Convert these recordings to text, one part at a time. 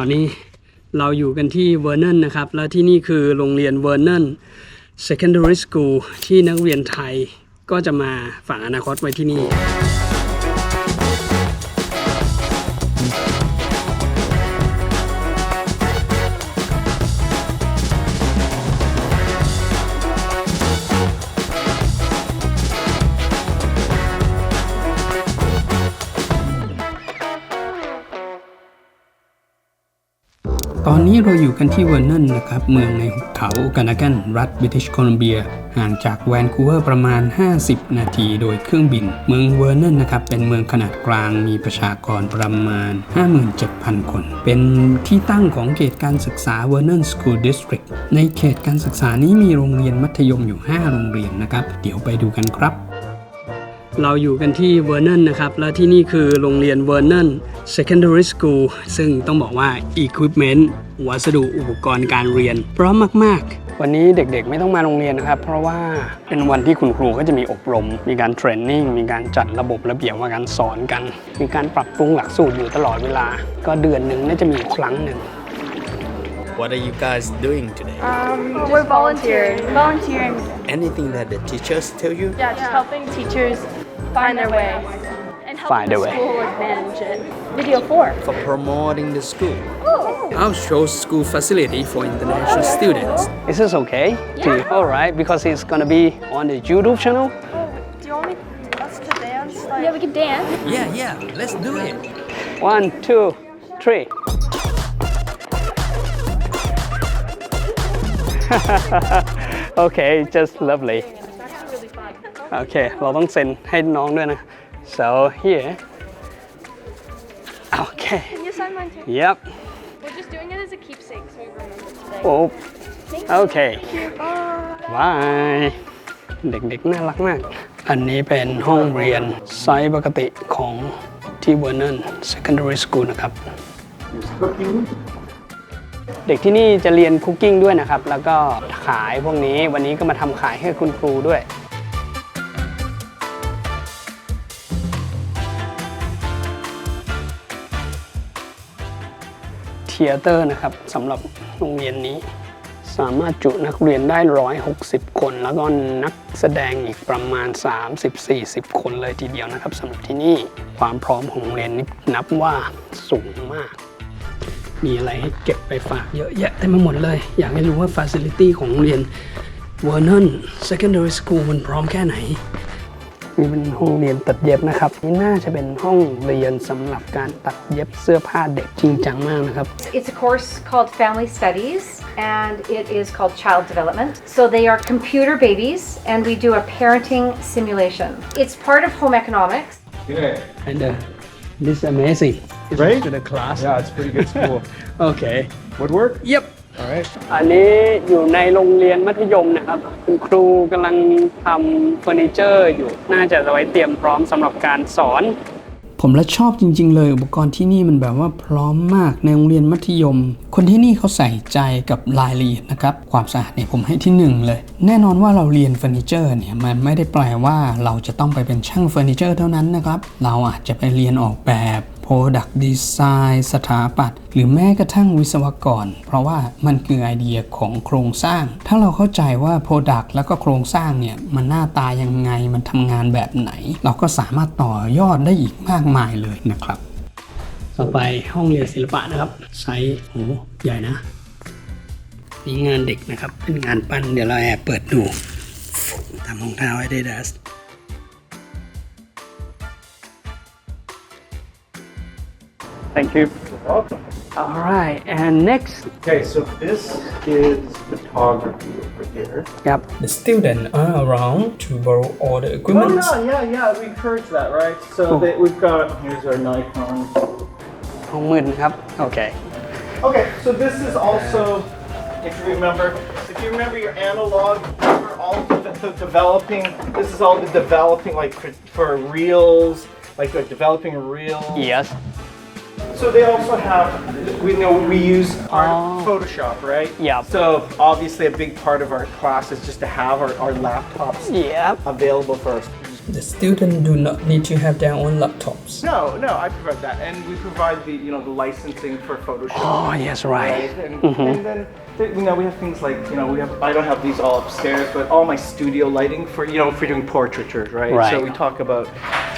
ตอนนี้เราอยู่กันที่เวอร์เนนนะครับ แล้วที่นี่คือโรงเรียนเวอร์เนน Secondary School ที่นักเรียนไทยก็จะมาฝังอนาคตไว้ที่นี่ อนนี้เราอยู่กันที่เวอร์นนนะครับ เมืองในหุบเขากานากันรัฐบริติชโคลัมเบีย ห่างจากแวนคูเวอร์ประมาณ 50 นาทีโดยเครื่องบิน เมืองเวอร์นนนะครับ เป็นเมืองขนาดกลางมีประชากรประมาณ 57,000 คน เป็นที่ตั้งของเขตการศึกษาเวอร์นนสคูลดิสตริกในเขตการศึกษานี้มีโรงเรียนมัธยมอยู่ 5 โรงเรียนนะครับ เดี๋ยวไปดูกันครับ เราอยู่กันที่เวอร์นันนะครับ และที่นี่คือโรงเรียนเวอร์นัน Secondary School ซึ่งต้องบอกว่า Equipment วัสดุอุปกรณ์การเรียน พร้อมมาก ๆ วันนี้เด็กๆไม่ต้องมาโรงเรียนนะครับ เพราะว่าเป็นวันที่คุณครูก็จะมีอบรม มีการเทรนนิ่ง มีการจัดระบบระเบียบว่าการสอนกัน มีการปรับปรุงหลักสูตรอยู่ตลอดเวลา ก็เดือนหนึ่งน่าจะมีอยู่ครั้งหนึ่ง What are you guys doing today? Um, we're volunteering. Volunteering. Anything that the teachers tell you? Yeah, just helping teachers find their way. And helping Find their the way. school like, manage it. Video four. For promoting the school. Oh. I'll show school facility for international students. Is this okay? Yeah. All right, because it's gonna be on the YouTube channel. Oh, Do you want me us to dance? Like... Yeah, we can dance. Yeah, yeah, let's do it. One, two, three. okay, just lovely. Okay, เราต้องเซ็นให้น้องด้วยนะ so here okay Can you sign mine too? yep We're just doing it as a keepsake so we remember today. oh Thank okay Bye. bye เด็กๆ น่ารักมาก อันนี้เป็นห้องเรียนไซส์ปกติของที่เวอร์นัน Secondary School นะครับ เด็กที่นี่จะเรียนคุกกิ้งด้วยนะครับ แล้วก็ขายพวกนี้วันนี้ก็มาทำขายให้คุณครูด้วย เทเตอร์นะครับสำหรับโรงเรียนนี้ สามารถจุนักเรียนได้ 160 คน แล้วก็นักแสดงอีกประมาณ 30-40 คนเลยทีเดียวนะครับสำหรับที่นี่ความพร้อมของโรงเรียนนี้นับว่าสูงมากมีอะไรให้เก็บไปฝากเยอะแยะเต็มไปหมดเลย อยากให้รู้ว่า Facility ของโรงเรียน Vernon Secondary School มันพร้อมแค่ไหน นี่เป็นห้องเรียนตัดเย็บนะครับนี่น่าจะเป็นห้องเรียนสำหรับการตัดเย็บเสื้อผ้าเด็กจริงจังมากนะครับ It's a course called Family Studies and it is called Child Development. So they are computer babies and we do a parenting simulation. It's part of home economics. and uh, this is amazing It's Right? to the class Yeah, it's a pretty good school. okay Woodwork? yep All right. อันนี้อยู่ในโรงเรียนมัธยมนะครับ คุณครูกำลังทำเฟอร์นิเจอร์อยู่ น่าจะไว้เตรียมพร้อมสำหรับการสอน ผมและชอบจริง ๆ เลย อุปกรณ์ที่นี่มันแบบว่าพร้อมมากในโรงเรียนมัธยม คนที่นี่เขาใส่ใจกับรายละเอียดนะครับ ความสะอาดเนี่ยผมให้ที่หนึ่งเลย แน่นอนว่าเราเรียนเฟอร์นิเจอร์เนี่ยมันไม่ได้แปลว่าเราจะต้องไปเป็นช่างเฟอร์นิเจอร์เท่านั้นนะครับ เราอาจจะไปเรียนออกแบบ Product Design สถาปัตย์หรือแม้กระทั่งวิศวกร เพราะว่ามันคือไอเดียของโครงสร้าง ถ้าเราเข้าใจว่า Product แล้วก็โครงสร้างเนี่ยมันหน้าตายังไงมันทำงานแบบไหน เราก็สามารถต่อยอดได้อีกมากมายเลยนะครับ ต่อไปห้องเรียนศิลปะนะครับไซส์โหใหญ่นะนี่งานเด็กนะครับ เป็นงานปั้นเดี๋ยวเราแอบเปิดดูทำรองเท้าให้ได้ดัส Thank you. You're welcome. All right, and next. Okay, so this is photography over here. Yep. The students are around to borrow all the oh, equipment. Oh, yeah, yeah, yeah, we encourage that, right? So oh. we've got, here's our Nikon. Okay. Okay, so this is also, if you remember, if you remember your analog, remember all the, the developing, this is all the developing, like for, for reels, like the developing reels. Yes. So they also have, we know we use our Oh. Photoshop, right? Yeah. So obviously a big part of our class is just to have our, our laptops Yep. available for us. the student do not need to have their own laptops No, no, I provide that, and we provide the you know the licensing for Photoshop. Oh, yes, right. And, and mm-hmm. then you know we have things like you know we have I don't have these all upstairs, but all my studio lighting for you know if we're doing portraiture, right? Right. So we talk about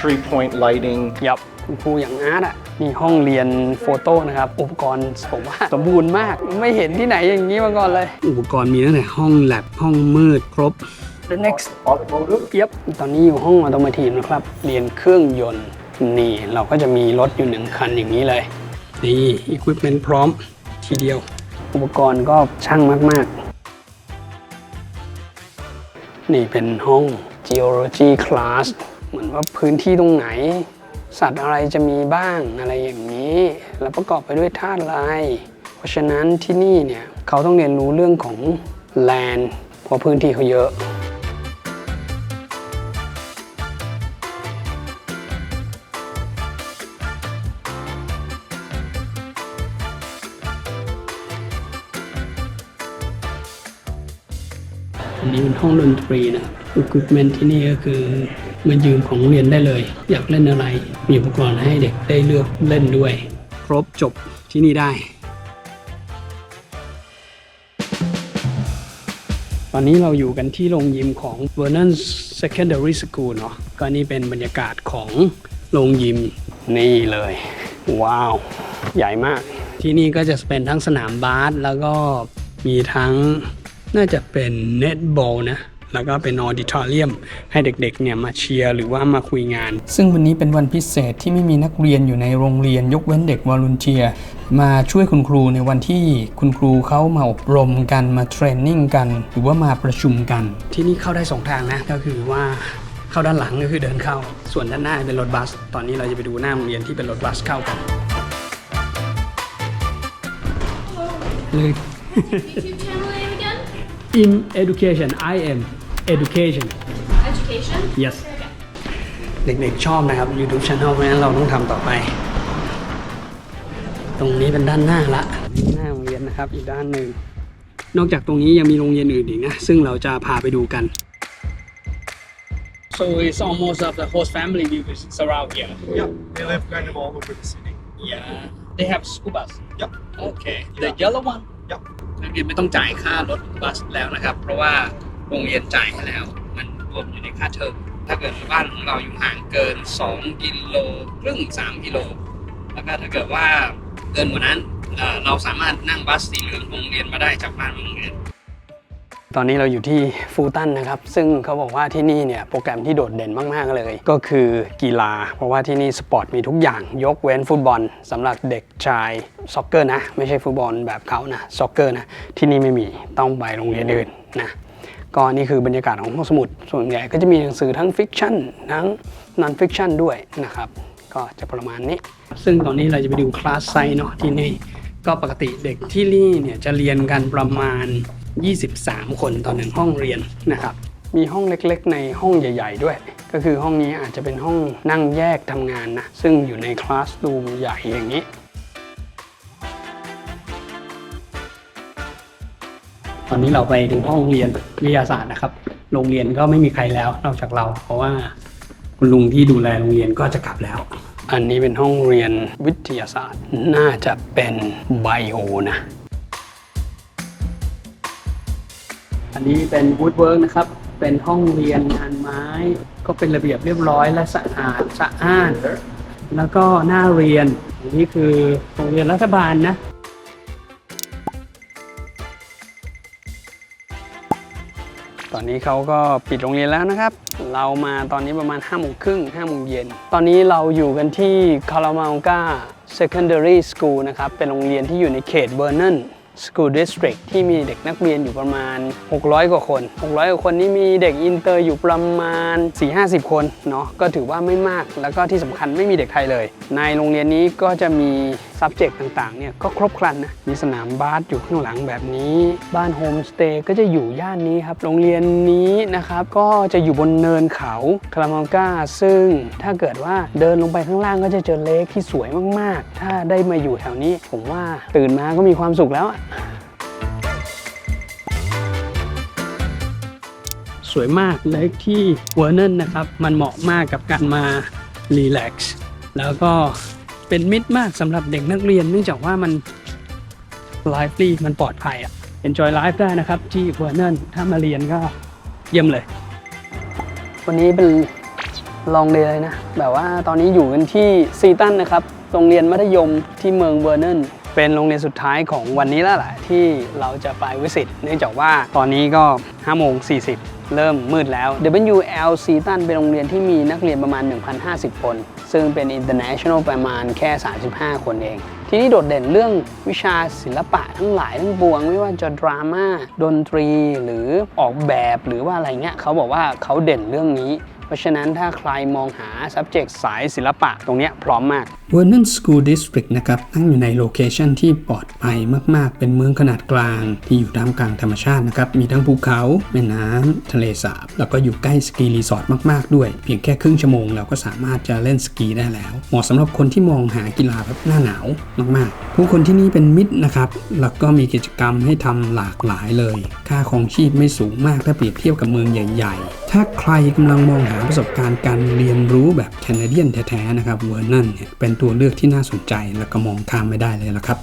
three point lighting. ยับ คุณครูอย่างอาร์ตอะมีห้องเรียนโฟโต้นะครับ อุปกรณ์ผมว่าสมบูรณ์มาก ไม่เห็นที่ไหนอย่างนี้มาก่อนเลย อุปกรณ์มีตั้งแต่ห้องแลบห้องมืดครบ The next Automotive. เย็บตอนนี้อยู่ห้องออโตม i ทีฟนะครับ เรียนเครื่องยนต์นี่ เราก็จะมีรถอยู่หนึ่งคันอย่างนี้เลย นี่อุปกรณ์พร้อมทีเดียว อุปกรณ์ก็ช่างมาก ๆ นี่เป็นห้อง geology class เหมือนว่าพื้นที่ตรงไหน สัตว์อะไรจะมีบ้างอะไรอย่างนี้ แล้วประกอบไปด้วยธาตุอะไรเพราะฉะนั้นที่นี่เนี่ยเขาต้องเรียนรู้เรื่องของ land เพราะพื้นที่เขาเยอะอันนี้เป็นห้องดนตรีนะครับ อุปกรณ์ที่นี่ก็คือมายืมของเรียนได้เลย อยากเล่นอะไร มีอุปกรณ์ให้เด็กได้เลือกเล่นด้วย ครบจบที่นี่ได้ ตอนนี้เราอยู่กันที่โรงยิมของ Vernon Secondary School เนาะก็นี่เป็นบรรยากาศของโรงยิมนี่เลย ว้าว ใหญ่มาก ที่นี่ก็จะเป็นทั้งสนามบาสแล้วก็มีทั้งน่าจะเป็นเน็ตบอลนะ แล้วก็เป็นออดิทอเรียมให้เด็กๆเนี่ยมาเชียร์หรือว่ามาคุยงาน ซึ่งวันนี้เป็นวันพิเศษที่ไม่มีนักเรียนอยู่ในโรงเรียนยกเว้นเด็กวอลุนเทียร์มาช่วยคุณครูในวันที่คุณครูเขามาอบรมกันมาเทรนนิ่งกัน หรือว่ามาประชุมกัน ที่นี่เข้าได้สองทางนะก็คือว่าเข้าด้านหลังก็คือเดินเข้า ส่วนด้านหน้าเป็นรถบัส ตอนนี้เราจะไปดูหน้าโรงเรียนที่เป็นรถบัสเข้ากันเลย in education I am education Education? yes เด็กๆชอบนะครับ YouTube Channel เพราะฉะนั้นเราต้องทำต่อไป ตรงนี้เป็นด้านหน้าละหน้าโรงเรียนนะครับ อีกด้านหนึ่ง นอกจากตรงนี้ยังมีโรงเรียนอื่นอีกนะ ซึ่งเราจะพาไปดูกัน so it's almost of the host family views around here Yeah, they live kind of all over the city. yeah they have school bus Yep. okay the yellow one Yep. นักเรียนไม่ต้องจ่ายค่ารถบัสแล้วนะครับ เพราะว่าโรงเรียนจ่ายให้แล้ว มันรวมอยู่ในค่าเทอมถ้าเกิดบ้านของเราอยู่ห่างเกิน 2 กิโลครึ่ง 3 กิโล แล้วก็ถ้าเกิดว่าเกินกว่านั้นเราสามารถนั่งบัสสีเหลืองโรงเรียนมาได้จากบ้านโรงเรียน ตอนนี้เราอยู่ที่ฟูตันนะครับ ซึ่งเขาบอกว่าที่นี่เนี่ยโปรแกรมที่โดดเด่นมาก ๆ เลย ก็คือกีฬา เพราะว่าที่นี่สปอร์ตมีทุกอย่างยกเว้นฟุตบอลสำหรับเด็กชายซ็อกเกอร์นะ ไม่ใช่ฟุตบอลแบบเขานะซ็อกเกอร์นะ ที่นี่ไม่มีต้องไปโรงเรียนอื่นนะก็นี่คือบรรยากาศของห้องสมุด ส่วนใหญ่ก็จะมีหนังสือทั้งฟิกชันทั้งนอนฟิกชันด้วยนะครับ ก็จะประมาณนี้ ซึ่งตอนนี้เราจะไปดูคลาสไซส์เนาะที่นี่ ก็ปกติเด็กที่นี่เนี่ยจะเรียนกันประมาณ 23 คนต่อหนึ่งห้องเรียนนะครับ มีห้องเล็กๆ ในห้องใหญ่ ๆ ด้วย ก็คือห้องนี้อาจจะเป็นห้องนั่งแยกทำงานนะ ซึ่งอยู่ในคลาสรูมใหญ่อย่างนี้ ตอนนี้เราไปถึงห้องเรียนวิทยาศาสตร์นะครับ โรงเรียนก็ไม่มีใครแล้วนอกจากเรา เพราะว่าคุณลุงที่ดูแลโรงเรียนก็จะกลับแล้ว อันนี้เป็นห้องเรียนวิทยาศาสตร์ น่าจะเป็นไบโอนะ อันนี้เป็นวูดเวิร์กนะครับ เป็นห้องเรียนงานไม้ ก็เป็นระเบียบเรียบร้อยและสะอาดสะอ้าน แล้วก็หน้าเรียน อันนี้คือโรงเรียนรัฐบาลนะ ตอนนี้เขาก็ปิดโรงเรียนแล้วนะครับ เรามาตอนนี้ประมาณ5้าโมงครึ่งห้าโมงเย็น ตอนนี้เราอยู่กันที่คารามา g กา Secondary School นะครับ เป็นโรงเรียนที่อยู่ในเขตเบอร์เนน School District ที่มีเด็กนักเรียนอยู่ประมาณ 600 กว่าคน 600 กว่าคนนี้มีเด็กอินเตอร์อยู่ประมาณ 4-50 คนเนาะก็ถือว่าไม่มาก แล้วก็ที่สำคัญไม่มีเด็กไทยเลย ในโรงเรียนนี้ก็จะมี subject ต่างๆเนี่ยก็ครบครันนะมีสนามบาสอยู่ข้างหลังแบบนี้ บ้านโฮมสเตย์ก็จะอยู่ย่านนี้ครับ โรงเรียนนี้นะครับก็จะอยู่บนเนินเขาคารามังกาซึ่งถ้าเกิดว่าเดินลงไปข้างล่างก็จะเจอเลคที่สวยมากๆ ถ้าได้มาอยู่แถวนี้ ผมว่าตื่นมาก็มีความสุขแล้วสวยมากเลคที่เวอร์เนนนะครับ มันเหมาะมากกับการมารีแลกซ์แล้วก็เป็นมิตรมากสำหรับเด็กนักเรียน เนื่องจากว่ามันไลฟ์ลีมันปลอดภัยอะ enjoy life ได้นะครับ ที่เวอร์เนนถ้ามาเรียนก็เยี่ยมเลย วันนี้เป็นลองเดยเลยนะ แบบว่าตอนนี้อยู่กันที่ซีตันนะครับ โรงเรียนมัธยมที่เมืองเวอร์เนน เป็นโรงเรียนสุดท้ายของวันนี้แล้วแหละที่เราจะไปวิสิตเนื่องจากว่าตอนนี้ก็5โมง40 เริ่มมืดแล้ว WL ซีตันเป็นโรงเรียนที่มีนักเรียนประมาณ 1,050 คน ซึ่งเป็น international ประมาณแค่ 35 คนเอง ที่นี่โดดเด่นเรื่องวิชาศิลปะทั้งหลายทั้งปวง ไม่ว่าจะดราม่าดนตรีหรือออกแบบหรือว่าอะไรเงี้ยเขาบอกว่าเขาเด่นเรื่องนี้ เพราะฉะนั้นถ้าใครมองหา subject สายศิลปะตรงนี้พร้อมมาก Vernon School District นะครับตั้งอยู่ในโลเคชันที่ปลอดภัยมาก ๆ เป็นเมืองขนาดกลาง ที่อยู่ท่ามกลางธรรมชาตินะครับ มีทั้งภูเขาแม่น้ำทะเลสาบ แล้วก็อยู่ใกล้สกีรีสอร์ทมาก ๆ ด้วย เพียงแค่ครึ่งชั่วโมงเราก็สามารถจะเล่นสกีได้แล้ว เหมาะสำหรับคนที่มองหากีฬาแบบหน้าหนาวมาก ๆ ผู้คนที่นี่เป็นมิตรนะครับแล้วก็มีกิจกรรมให้ทำหลากหลายเลย ค่าครองชีพไม่สูงมากถ้าเปรียบเทียบกับเมืองใหญ่ ๆ ถ้าใครกำลังมองหาประสบการณ์การเรียนรู้แบบแคนาเดียนแท้ๆนะครับเวอร์นันเนี่ยเป็นตัวเลือกที่น่าสนใจและก็มองข้ามไม่ได้เลยละครับ